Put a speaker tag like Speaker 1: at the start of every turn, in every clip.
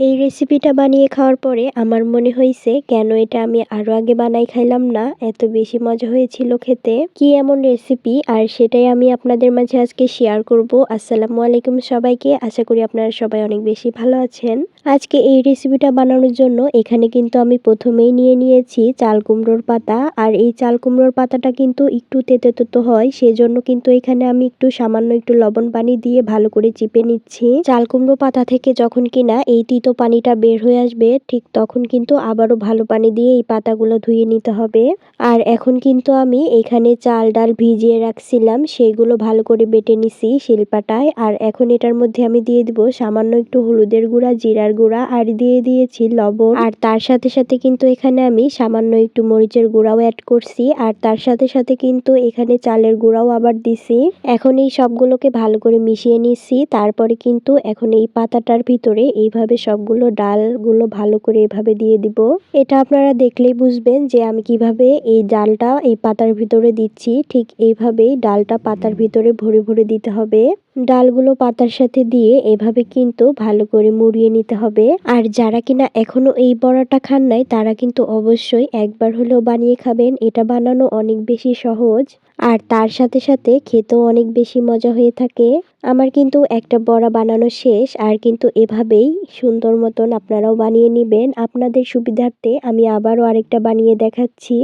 Speaker 1: এই রেসিপিটা বানিয়ে খাওয়ার পরে আমার মনে হয়েছে কেন এটা আমি আরও আগে বানাই খাইলাম না? এত বেশি মজা হয়েছিল খেতে। কি এমন রেসিপি আর সেটাই আমি আপনাদের মাঝে আজকে শেয়ার করব। আসসালামু আলাইকুম সবাইকে। আশা করি আপনারা সবাই অনেক বেশি ভালো আছেন। আজকে এই রেসিপিটা বানানোর জন্য এখানে কিন্তু আমি প্রথমেই নিয়ে নিয়েছি চাল কুমড়োর পাতা। আর এই চাল কুমড়োর পাতাটা কিন্তু একটু তেতো তেতো হয়, সেজন্য কিন্তু এখানে আমি একটু সামান্য একটু লবণ পানি দিয়ে ভালো করে চিপে নিচ্ছি। চাল কুমড়ো পাতা থেকে যখন কিনা এই তিতো পানিটা বের হয়ে আসবে, ঠিক তখন কিন্তু আবারও ভালো পানি দিয়ে এই পাতাগুলো ধুয়ে নিতে হবে। আর এখন কিন্তু আমি এখানে চাল ডাল ভিজিয়ে রাখছিলাম, সেগুলো ভালো করে বেটে নিছি শিলপাটায়। আর এখন এটার মধ্যে আমি দিয়ে দিব সামান্য একটু হলুদের গুঁড়া, জিরার গুঁড়া, আর দিয়ে দিয়েছি লবণ। আর তার সাথে সাথে কিন্তু এখানে আমি সামান্য একটু মরিচের গুঁড়াও অ্যাড করছি। আর তার সাথে সাথে কিন্তু এখানে চালের গুঁড়াও আবার দিছি। এখন এই সবগুলোকে ভালো করে মিশিয়ে নিচ্ছি তারপরে কিন্তু এখন এই পাতাটার ভিতরে এইভাবে সবগুলো ডালগুলো ভালো করে এভাবে দিয়ে দিব। এটা আপনারা দেখলেই বুঝবেন যে আমি কীভাবে এই ডালটা এই পাতার ভিতরে দিচ্ছি। ঠিক এইভাবেই ডালটা পাতার ভিতরে ভরে ভরে দিতে হবে। ডালগুলো পাতার সাথে দিয়ে এভাবে কিন্তু ভালো করে মুড়িয়ে নিতে হবে। আর যারা কিনা এখনও এই বড়াটা খান নাই, তারা কিন্তু অবশ্যই একবার হলেও বানিয়ে খাবেন। এটা বানানো অনেক বেশি সহজ আর তার সাথে সাথে খেতেও অনেক বেশি মজা হয়ে থাকে। আমার কিন্তু একটা বড়া বানানো শেষ আর কিন্তু এভাবেই সুন্দর মতন আপনারাও বানিয়ে নেবেন। আপনাদের সুবিধার্থে আমি আবারও আরেকটা বানিয়ে দেখাচ্ছি।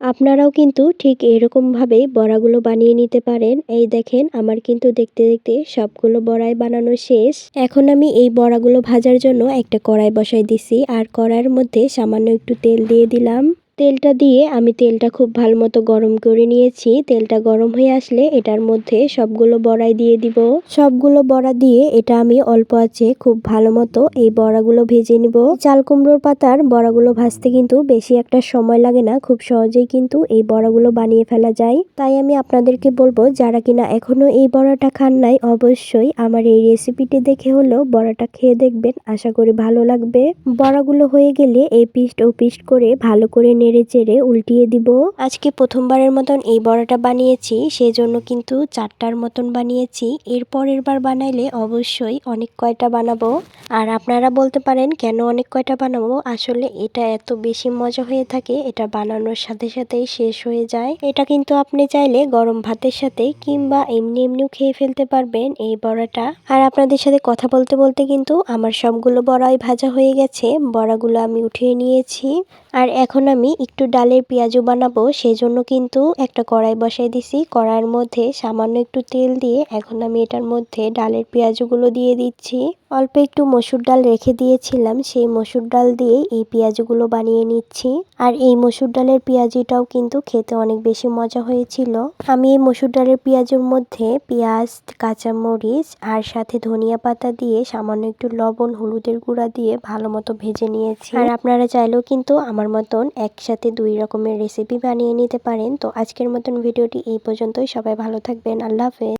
Speaker 1: আপনারাও কিন্তু ঠিক এরকমভাবেই বড়াগুলো বানিয়ে নিতে পারেন। এই দেখেন, আমার কিন্তু দেখতে দেখতে সবগুলো বড়াই বানানো শেষ। এখন আমি এই বড়াগুলো ভাজার জন্য একটা কড়াই বসাই দিছি, আর কড়াইয়ের মধ্যে সামান্য একটু তেল দিয়ে দিলাম। তেলটা দিয়ে আমি তেলটা খুব ভালো মতো গরম করে নিয়েছি। তেলটা গরম হয়ে আসলে এটার মধ্যে সবগুলো বড়াই দিয়ে দিব। সবগুলো বড়া দিয়ে এটা আমি অল্প আছে খুব ভালো মতো এই বড়াগুলো ভেজে নিব। চাল কুমড়োর পাতার বড়াগুলো ভাজতে কিন্তু বেশি একটা সময় লাগে না, খুব সহজেই কিন্তু এই বড়াগুলো বানিয়ে ফেলা যায়। তাই আমি আপনাদেরকে বলব, যারা কিনা এখনও এই বড়াটা খান নাই, অবশ্যই আমার এই রেসিপিটি দেখে হলেও বড়াটা খেয়ে দেখবেন, আশা করি ভালো লাগবে। বড়াগুলো হয়ে গেলে এই পিস্ট ও পিস্ট করে ভালো করে নেড়ে চেড়ে উল্টিয়ে দিব। আজকে প্রথমবারের মতন এই বড়াটা বানিয়েছি, সেজন্য কিন্তু চারটার মতন বানিয়েছি। এর পরের বার বানাইলে অবশ্যই অনেক কয়টা বানাবো। আর আপনারা বলতে পারেন, কেন অনেক কয়টা বানাবো? আসলে এটা এত বেশি মজা হয়ে থাকে, এটা বানানোর সাথে সাথেই শেষ হয়ে যায়। এটা কিন্তু আপনি চাইলে গরম ভাতের সাথে কিংবা এমনি এমনিও খেয়ে ফেলতে পারবেন এই বড়াটা। আর আপনাদের সাথে কথা বলতে বলতে কিন্তু আমার সবগুলো বড়াই ভাজা হয়ে গেছে, বড়াগুলো আমি উঠিয়ে নিয়েছি। আর এখন আমি একটু ডালের পেঁয়াজও বানাবো, সেজন্য কিন্তু একটা কড়াই বসাই দিছি। কড়াইয়ের মধ্যে সামান্য একটু তেল দিয়ে এখন আমি এটার মধ্যে ডালের পেঁয়াজগুলো দিয়ে দিচ্ছি। অল্প একটু মসুর ডাল রেখে দিয়েছিলাম, সেই মসুর ডাল দিয়ে এই পেঁয়াজগুলো বানিয়ে নিচ্ছি। আর এই মসুর ডালের পেঁয়াজিটাও কিন্তু খেতে অনেক বেশি মজা হয়েছিল। আমি এই মসুর ডালের পেঁয়াজের মধ্যে পেঁয়াজ, কাঁচামরিচ আর সাথে ধনিয়া পাতা দিয়ে সামান্য একটু লবণ, হলুদের গুঁড়া দিয়ে ভালো মতো ভেজে নিয়েছি। আর আপনারা চাইলেও কিন্তু আমার মতন একসাথে দুই রকমের রেসিপি বানিয়ে নিতে পারেন। তো আজকের মতন ভিডিওটি এই পর্যন্তই। সবাই ভালো থাকবেন। আল্লাহ হাফেজ।